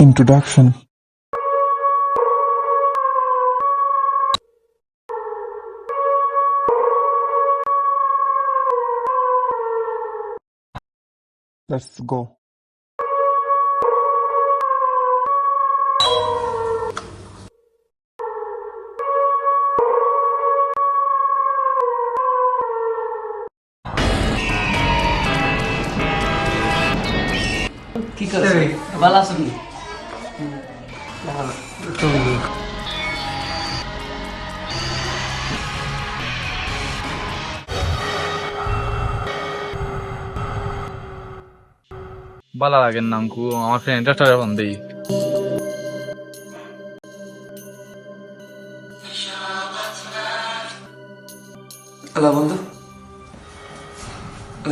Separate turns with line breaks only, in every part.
Introduction Let's go.
কি করছ ভালো আছো
বালা লাগেন নাম কু আমার ফ্রেন্ড একটা ফোন দেই।
হ্যালো বন্ধু।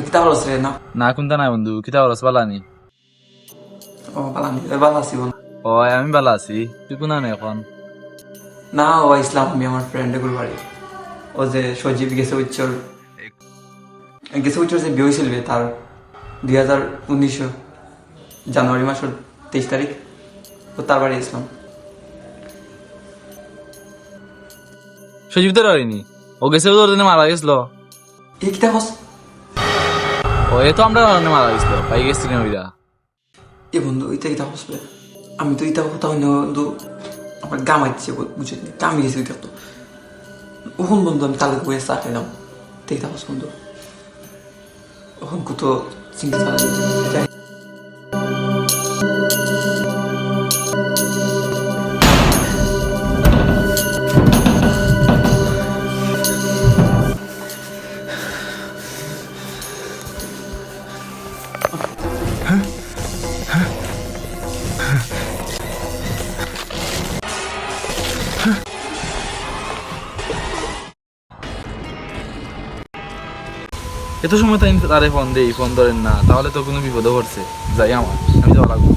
কিতা ভালো না।
না কোনটা নাই বন্ধু কিতা বলছ বালানি
ও ভালো আমি আছি বন্ধু।
ও আমি ভালো আছি। তুই কোনা নে এখন?
না ও ইসলাম আমি আমার ফ্রেন্ড এগুলো বাড়ি। ও যে সজীব গেছে উচ্চর গেছে উচ্চর যে বিয়ে হয়েছিল তার দুই হাজার উনিশশো জানুয়ারি মাসের তেইশ তারিখ। ও তার বাড়ি ইসলাম
সজীব তো রইনি ও গেছে তোর দিনে মারা গেছিল।
কিতা হস
ও এ তো আমরা মারা গেছিল পাই গেছি না ওইরা
এ বন্ধু কিতা হস বে। আমি তো ইতা কথা হইনি বন্ধু আমার গামাইছে বুঝে কামি গেছি তো ওখন বন্ধু আমি তালে বয়ে চা খাইলাম তেইতা হস বন্ধু ওখন কত চিন্তা চালাই
এত সময় তাই তারে ফোন দেই ফোন ধরেন না, তাহলে তো কোনো বিপদে পড়ছে যাই আমার, আমি যাওয়া লাগবো।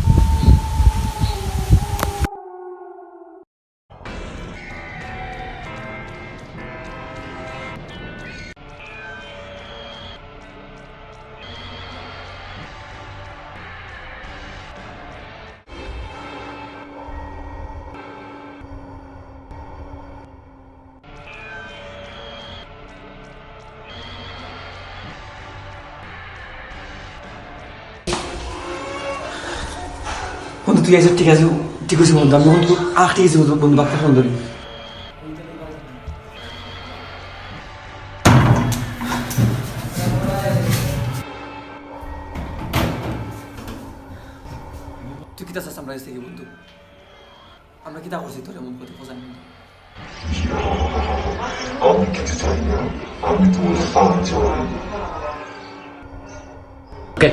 তুই আইসা ঠিক আছে ঠিক আছে বন্ধু আমি বন্ধু আহ ঠিক আছে বন্ধু বন্ধু বাক্তা ফোন ধরি তুই কিতা চাস আমরা থেকে বন্ধু? আমরা কিতা করছি তোর এমন কথা বোঝানি
আমি কিছু চাই না? আমি তোমার
ওকে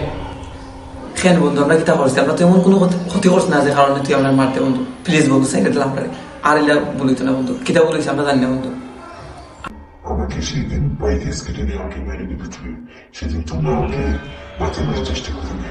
কেন বন্ধু? আমরা কিতা করছি? আমরা তো এমন কোনো ক্ষতি- করছি না যে কারণে তুই আমরা মারতে বন্ধু। প্লিজ বন্ধু সাইডে দিলাম আমরা আর এলা বলিত না বন্ধু। কিতা বলেছি আমরা জানি না বন্ধু।
আমাকে সেদিন স্কেটে নিয়ে আমাকে মেরে দিয়েছিল সেদিন তোমরা আমাকে বাঁচানোর চেষ্টা করবে।